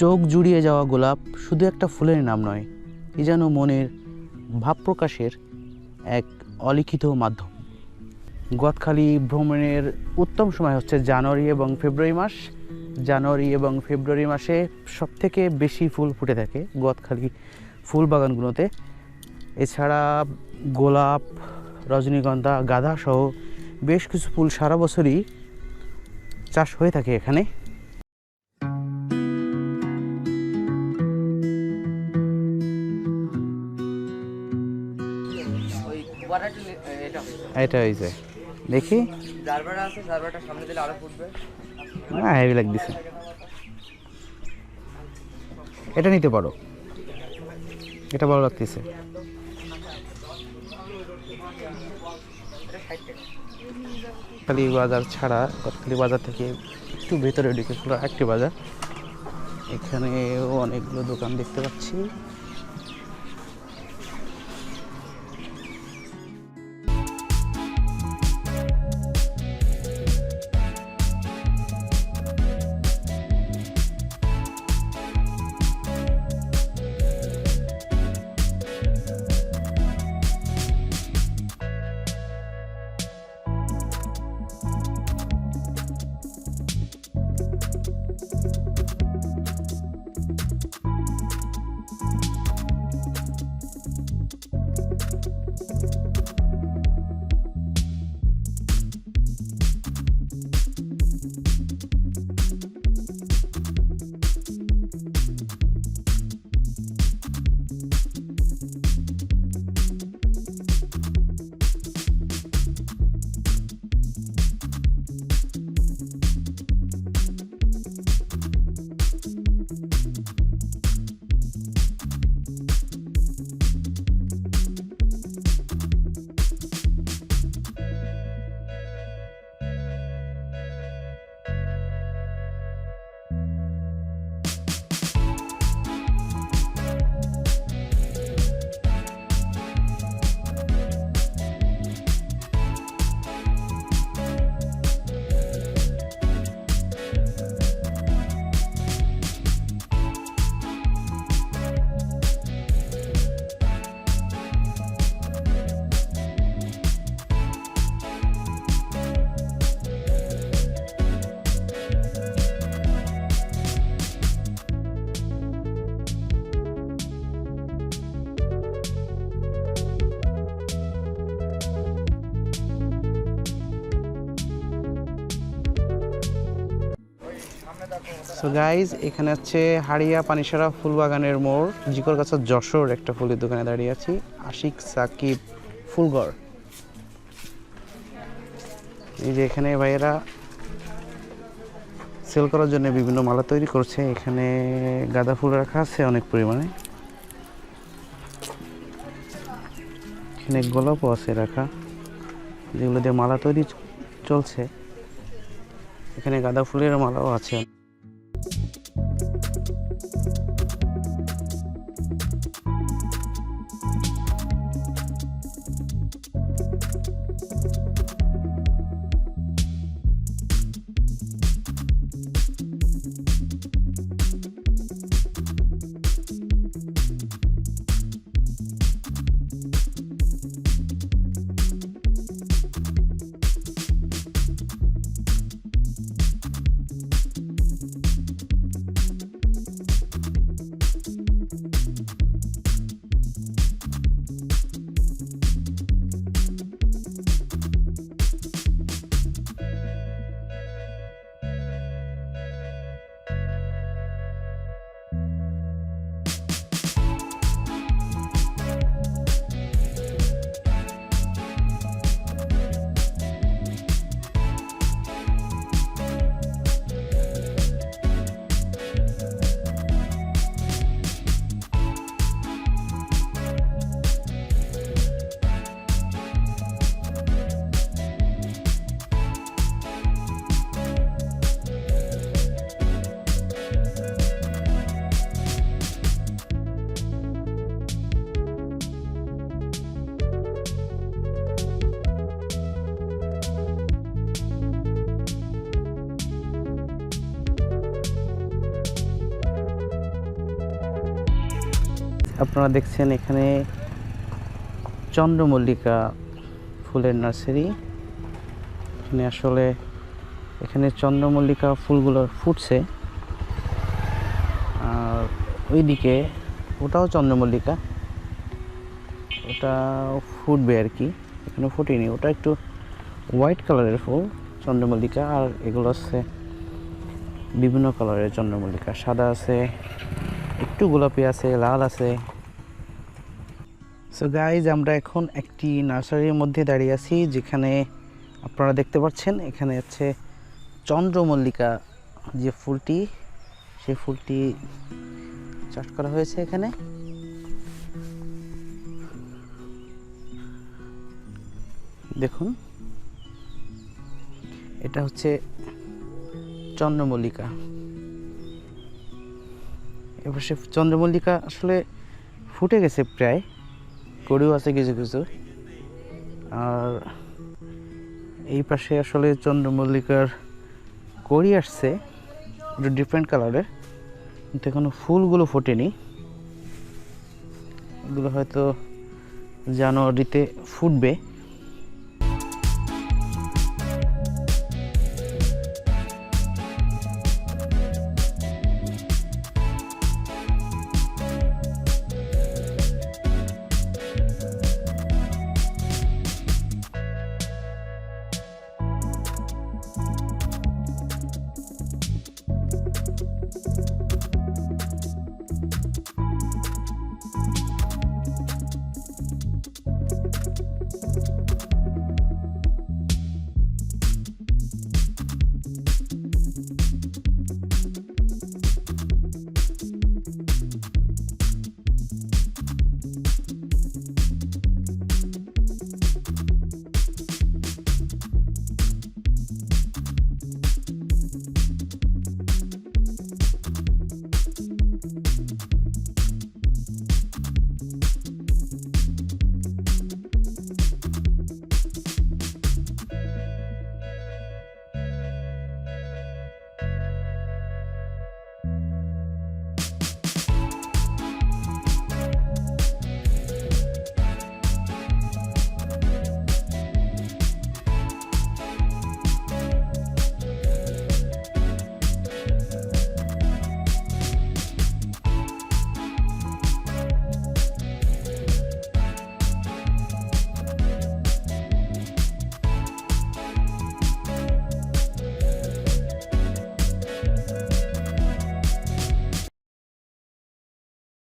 চোখ জুড়িয়ে যাওয়া গোলাপ শুধু একটা ফুলের নাম নয় এ যেন মনের ভাব প্রকাশের এক অলিখিত মাধ্যম। গদখালি ভ্রমণের উত্তম সময় হচ্ছে জানুয়ারি এবং ফেব্রুয়ারি মাস। জানুয়ারি এবং ফেব্রুয়ারি মাসে সবথেকে বেশি ফুল ফুটে থাকে গদখালি ফুল বাগানগুলোতে এছাড়া গোলাপ, রজনীগন্ধা গাঁদা সহ বেশ কিছু ফুল সারা বছরই চাষ হয়ে থাকে এখানে। এটা। হয়েছে দেখি। আছে সামনে দিলে আরও ফুটবে। হ্যাঁ হেভি লাগতেছে। এটা নিতে পারো। এটা ভালো লাগতেছে। খালি বাজার ছাড়া কতখালি বাজার থেকে একটু ভেতরে ঢুকে খোলা একটি বাজার। এখানেও অনেকগুলো দোকান দেখতে পাচ্ছি। সো গাইজ এখানে হচ্ছে হাড়িয়া পানিসারা ফুল বাগানের মোড় জিকর কাছে যশোর একটা ফুলের দোকানে দাঁড়িয়ে আছি, আশিক সাকিব ফুলগড়। এই যে এখানে ভাইয়েরা সেল করার জন্য বিভিন্ন মালা তৈরি করছে, এখানে গাঁদা ফুল রাখা আছে অনেক পরিমাণে। এখানে গোলাপও আছে রাখা, যেগুলো দিয়ে মালা তৈরি চলছে। এখানে গাঁদা ফুলের মালাও আছে। আপনারা দেখছেন এখানে চন্দ্রমল্লিকা ফুলের নার্সারি। এখানে আসলে এখানে চন্দ্রমল্লিকা ফুলগুলো ফুটছে। আর ওইদিকে ওটাও চন্দ্রমল্লিকা। ওটা ফুটবে আর কি। এখানে ফুটেনি। ওটা একটু হোয়াইট কালারের ফুল, চন্দ্রমল্লিকা। আর এগুলো আছে বিভিন্ন কালারের চন্দ্রমল্লিকা। সাদা আছে, একটু গোলাপি আছে, লাল আছে। সো গাইজ আমরা এখন একটি নার্সারির মধ্যে দাঁড়িয়ে আছি, যেখানে আপনারা দেখতে পাচ্ছেন, এখানে হচ্ছে চন্দ্রমল্লিকা যে ফুলটি, সেই ফুলটি চাষ করা হয়েছে এখানে। দেখুন, এটা হচ্ছে চন্দ্রমল্লিকা। এবার সে চন্দ্রমল্লিকা আসলে ফুটে গেছে প্রায়। করেও আছে কিছু কিছু। আর এই পাশে আসলে চন্দ্রমল্লিকার করি আসছে, একটু ডিফারেন্ট কালারের কিন্তু এখনও ফুলগুলো ফোটেনি। এগুলো হয়তো জানুয়ারিতে ফুটবে।